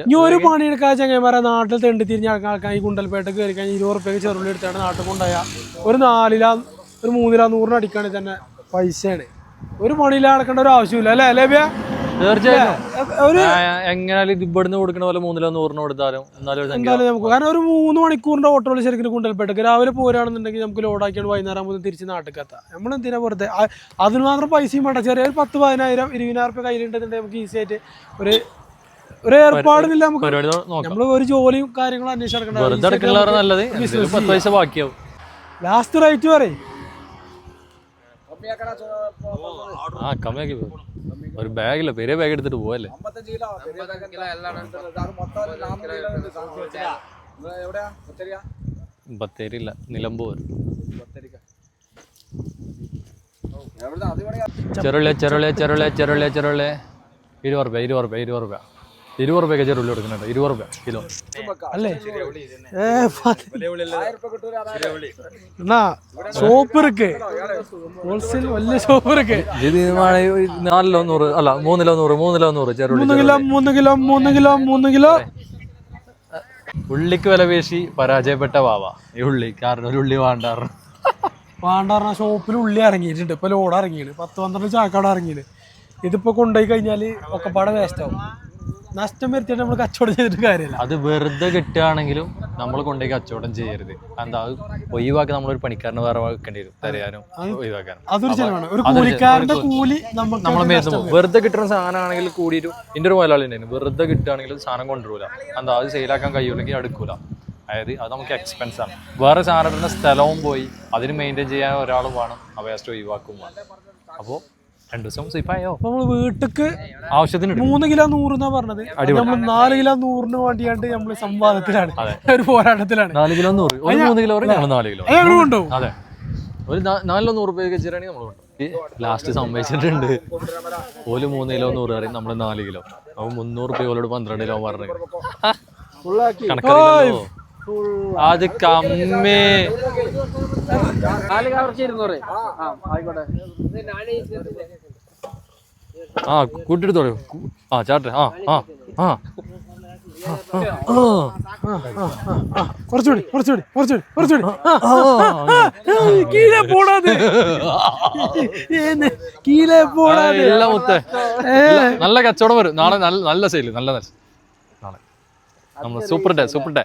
ഇനി ഒരു പണിയെടുക്കാൻ ചങ്ങന്മാരെ നാട്ടിൽ തെണ്ടി തിരിഞ്ഞ ആൾക്കാർ ഈ കുണ്ടൽപേട്ട കയറി കഴിഞ്ഞാൽ ഇരുപത് റുപ്യക്ക് ചെറുള്ളി എടുത്താണ് നാട്ടിൽ കൊണ്ടുപോയ. ഒരു നാലില ഒരു മൂന്നില നൂറിന് അടിക്കുകയാണെങ്കിൽ തന്നെ പൈസയാണ്. ഒരു പണിയില നടക്കേണ്ട ഒരു ആവശ്യമില്ല അല്ലേ ലേബിയ തീർച്ചയായിട്ടും. എങ്ങനെയാലും ഇത് ഇവിടുന്ന് കൊടുക്കണ പോലെ മൂന്നിലോ നൂറിനോ കൊടുത്താലും എന്നാലും എന്തായാലും നമുക്ക് കാരണം ഒരു മൂന്ന് മണിക്കൂറിന്റെ ഓട്ടോയിൽ ശരിക്കും കുണ്ടൽപേട്ടക്ക്. രാവിലെ പോരാണെന്നുണ്ടെങ്കിൽ നമുക്ക് ലോഡാക്കിയാണ് വൈകുന്നേരം ആകുമ്പോൾ തിരിച്ച് നാട്ടിലെത്താം നമ്മൾ എന്തിനാ വെറുതെ? അതിന് മാത്രം പൈസയും വേണ്ട. ചെറിയ ഒരു പത്ത് പതിനായിരം ഇരുപതിനായിരം റുപ്യ കയ്യിലുണ്ടെന്നുണ്ടെങ്കിൽ നമുക്ക് ഈസി ആയിട്ട് ഒരു ഒരു ഏർപ്പാടില്ല നമുക്ക്. നമ്മൾ നമ്മൾ ഒരു ജോലിയും കാര്യങ്ങളും അന്വേഷിച്ച് ബാക്കിയാവും. ലാസ്റ്റ് റേറ്റ് പറയും. ആ കമ്മിയാക്കി പോ. ഒരു ബാഗില്ല പെരിയ ബാഗ് എടുത്തിട്ട് പോവല്ലേ? ബത്തേരി ഇല്ല നിലമ്പൂർ ചെറുള്ളേ ചെറുള്ളേ ചെറുള്ളേ ചെറുള്ളേ ചെറുള്ളേ. ഇരുപത് റുപ്യ ഇരുപത് റുപ്യ ഇരുപത് റുപ്യ. ഇരുപത് റുപ്യ കച്ചേരി ഉള്ളി കൊടുക്കുന്നുണ്ട്. ഇരുപത് റുപ്യ കിലോ. അല്ലേ? എന്നാ സോപ്പ് ഹോൾസെയിൽ വലിയ സോപ്പ് ഇത് നാലിലോ നൂറ് അല്ല മൂന്നിലോ നൂറ് മൂന്നിലോ നൂറ് ചെറു മൂന്ന് കിലോ മൂന്ന് കിലോ മൂന്ന് കിലോ മൂന്ന് കിലോ. ഉള്ളിക്ക് വില പേശി പരാജയപ്പെട്ട വാവ. ഈ ഉള്ളി കാരണം ഒരു ഉള്ളി വാണ്ടാറ്. വാണ്ടാറിന ഷോപ്പിൽ ഉള്ളി ഇറങ്ങിയിട്ടുണ്ട് ഇപ്പൊ ലോഡ് ഇറങ്ങിയത് പത്ത് പന്ത്രണ്ട് ചാക്കാട് ഇറങ്ങിയത് ഇതിപ്പോ കൊണ്ടുപോയി കഴിഞ്ഞാൽ ഒക്കെപ്പാടെ വേസ്റ്റ് ആവും. നഷ്ടം വരുത്തിയിട്ട് നമ്മൾ കച്ചവടം ചെയ്തിട്ട് കാര്യമില്ല. അത് വെറുതെ കിട്ടുകയാണെങ്കിലും നമ്മൾ കൊണ്ടുപോയി കച്ചവടം ചെയ്യരുത്. എന്താ അത് ഒഴിവാക്കി നമ്മളൊരു പണിക്കാരന് വേറെ വെക്കേണ്ടി വരും തരയാനും ഒഴിവാക്കാനും. അതൊരു ചെലവാണ്. ഒരു കൂലിക്കാരന്റെ കൂലി നമ്മളെ മേത്ത് പോകും. വെറുതെ കിട്ടുന്ന സാധനമാണെങ്കിൽ കൂടിയിട്ട് എന്റെ ഒരു മുതലാളി ഉണ്ടായിരുന്നു. വെറുതെ കിട്ടുകയാണെങ്കിൽ സാധനം കൊണ്ടുവരില്ല എന്താ അത് സെയിലാക്കാൻ കഴിയൂലെങ്കിൽ അടുക്കൂല അതായത് അത് നമുക്ക് എക്സ്പെൻസ് ആണ്. വേറെ സാധനത്തിന്റെ സ്ഥലവും പോയി അതിന് മെയിന്റെയിൻ ചെയ്യാൻ ഒരാളും വേണം. വേസ്റ്റ് ഒഴിവാക്കും വേണം. അപ്പോൾ രണ്ടു ദിവസം നമ്മൾ വീട്ടിക്ക് ആവശ്യത്തിന്. മൂന്ന് കിലോ നൂറ് എന്നാ പറഞ്ഞത് നമ്മൾ നാല് കിലോ നൂറിന് വേണ്ടിയാണ്ട് നമ്മൾ സംവാദത്തിലാണ്. ഒരു പോരാട്ടത്തിലാണ്. നാല് കിലോ നൂറ്. ഒരു മൂന്ന് കിലോ ഞങ്ങൾ നാല് കിലോ. ഞങ്ങൾ അതെ. ഒരു നാലിലോ നൂറ് രൂപ വെച്ചിട്ടാണെങ്കിൽ നമ്മൾ ലാസ്റ്റ് സംഭവിച്ചിട്ടുണ്ട് ഓൽ മൂന്ന് കിലോ നൂറ് പറയും നമ്മൾ നാല് കിലോ. അപ്പൊ മുന്നൂറ് രൂപ ഓലോട് പന്ത്രണ്ട് കിലോ പറഞ്ഞു. കണക്കറിയില്ലല്ലോ. അത് കമ്മി ആ കൂ- ആ ചാട്ടെ ആ ആ ആ ആ, ആ, ആ. കുറച്ചുകൂടി കുറച്ചുകൂടി കുറച്ചുകൂടി കുറച്ചുകൂടി കീഴെ പോടാതെ കീഴെ പോടാതെ മുത്തേ നല്ല കച്ചവടം വരും നാളെ നല്ല നല്ല സെയിൽ നല്ല നല്ല നാളെ നമ്മൾ സൂപ്പർ ഡേ സൂപ്പർ ഡേ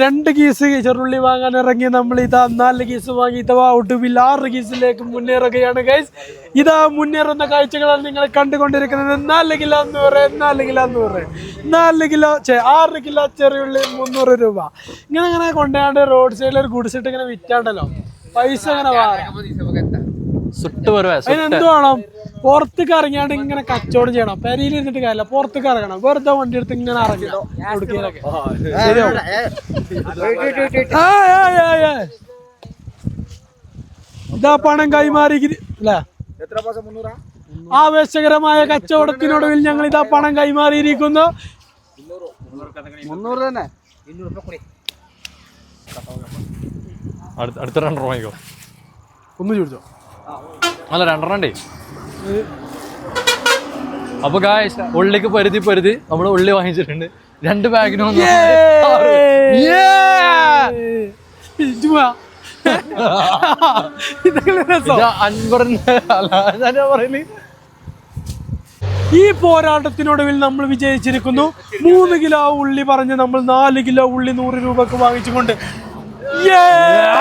രണ്ട് കീസ് ചെറുള്ളി വാങ്ങാൻ ഇറങ്ങി നമ്മൾ ഇതാ നാല് കീസ് വാങ്ങി ഇതാ ഒടുവിൽ ആറ് കീസിലേക്ക് മുന്നേറുകയാണ് ഗൈസ് ഇതാ മുന്നേറുന്ന കാഴ്ചകളാണ് നിങ്ങൾ കണ്ടുകൊണ്ടിരിക്കുന്നത്. നാല് കിലോ നൂറ് നാല് കിലോ നൂറ് നാല് കിലോ ആറ് കിലോ ചെറിയുള്ളി മുന്നൂറ് രൂപ. ഇങ്ങനെ ഇങ്ങനെ കൊണ്ടുപോയാണ്ട് റോഡ് സൈഡിൽ ഒരു ഗുഡ്സിട്ട് ഇങ്ങനെ വിറ്റാണ്ടല്ലോ. പൈസ ഇങ്ങനെ വാങ്ങാം സുട്ട് വരുവേ അതിന് എന്ത് പുറത്തേക്ക് ഇറങ്ങിയാണ്ട് ഇങ്ങനെ കച്ചവടം ചെയ്യണം. പെരയിൽ ഇരുന്നിട്ട് കാര്യമില്ല. പുറത്തേക്ക് ഇറങ്ങണം. വെറുതെ വണ്ടി എടുത്ത് ഇങ്ങനെ ഇറങ്ങണം. ഇതാ പണം കൈമാറി അല്ലേ? ആവേശകരമായ കച്ചവടത്തിനൊടുവിൽ ഞങ്ങൾ ഇതാ പണം കൈമാറിയിരിക്കുന്നു. അടുത്ത അടുത്ത രണ്ടര വാങ്ങിക്കോ. ഒന്ന് ചോദിച്ചോ? അല്ല രണ്ടെണ്ണേ അപ്പൊ കായ ഉള്ളിക്ക് പരുതി പരുതി നമ്മൾ ഉള്ളി വാങ്ങിച്ചിട്ടുണ്ട്. രണ്ട് ബാഗിന് അൻപറിന്റെ അല്ല പറയുന്നത് ഈ പോരാട്ടത്തിനൊടുവിൽ നമ്മൾ വിജയിച്ചിരിക്കുന്നു. മൂന്ന് കിലോ ഉള്ളി പറഞ്ഞ് നമ്മൾ നാല് കിലോ ഉള്ളി നൂറ് രൂപക്ക് വാങ്ങിച്ചുകൊണ്ട്. Yeah!